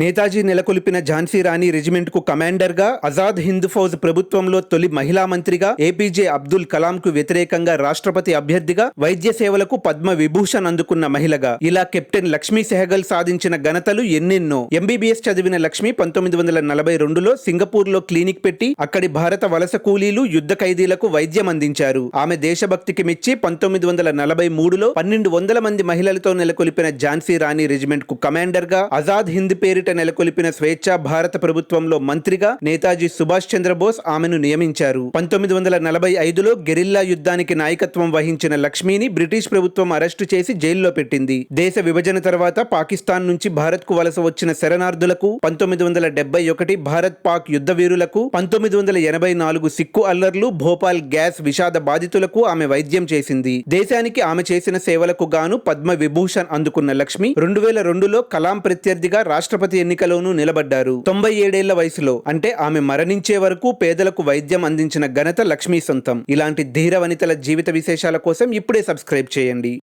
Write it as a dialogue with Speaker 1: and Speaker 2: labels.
Speaker 1: నేతాజీ నెలకొల్పిన ఝాన్సీ రాణి రెజిమెంట్కు కమాండర్గా ఆజాద్ హింద్ ఫౌజ్ ప్రభుత్వంలో తొలి మహిళా మంత్రిగా ఏపీజే అబ్దుల్ కలాం కు వ్యతిరేకంగా రాష్ట్రపతి అభ్యర్థిగా వైద్య సేవలకు పద్మ విభూషణ్ అందుకున్న మహిళగా. ఇలా కెప్టెన్ లక్ష్మీ సెహగల్ సాధించిన ఘనతలు ఎన్నెన్నో. ఎంబీబీఎస్ చదివిన లక్ష్మి పంతొమ్మిది వందల నలభై రెండులో సింగపూర్లో క్లినిక్ పెట్టి అక్కడి భారత వలస కూలీలు యుద్ధ ఖైదీలకు వైద్యం అందించారు. ఆమె దేశభక్తికి మెచ్చి పంతొమ్మిది వందల నలభై మూడులో పన్నెండు వందల మంది మహిళలతో నెలకొల్పిన ఝాన్సీ రాణి రెజిమెంట్కు కమాండర్గా ఆజాద్ హింద్ పేరిట నెలకొల్పిన స్వేచ్ఛా భారత ప్రభుత్వంలో మంత్రిగా నేతాజీ సుభాష్ చంద్రబోస్ ఆమెను నియమించారు. పంతొమ్మిది వందల నలభై ఐదులో గెరిల్లా యుద్ధానికి నాయకత్వం వహించిన లక్ష్మిని బ్రిటిష్ ప్రభుత్వం అరెస్టు చేసి జైల్లో పెట్టింది. దేశ విభజన తర్వాత పాకిస్తాన్ నుంచి భారత్కు వలస వచ్చిన శరణార్థులకు పంతొమ్మిది వందల డెబ్బై ఒకటి భారత్ పాక్ యుద్ధ వీరులకు పంతొమ్మిది వందల ఎనభై నాలుగు సిక్కు అల్లర్లు భోపాల్ గ్యాస్ విషాద బాధితులకు ఆమె వైద్యం చేసింది. దేశానికి ఆమె చేసిన సేవలకు గాను పద్మ విభూషణ్ అందుకున్న లక్ష్మి రెండు వేల రెండులో కలాం ప్రత్యర్థిగా రాష్ట్రపతి ఎన్నికలోనూ నిలబడ్డారు. తొంభై ఏడేళ్ళ వయసులో అంటే ఆమె మరణించే వరకు పేదలకు వైద్యం అందించిన ఘనత లక్ష్మీ సొంతం. ఇలాంటి ధీర వనితల జీవిత విశేషాల కోసం ఇప్పుడే సబ్స్క్రైబ్ చేయండి.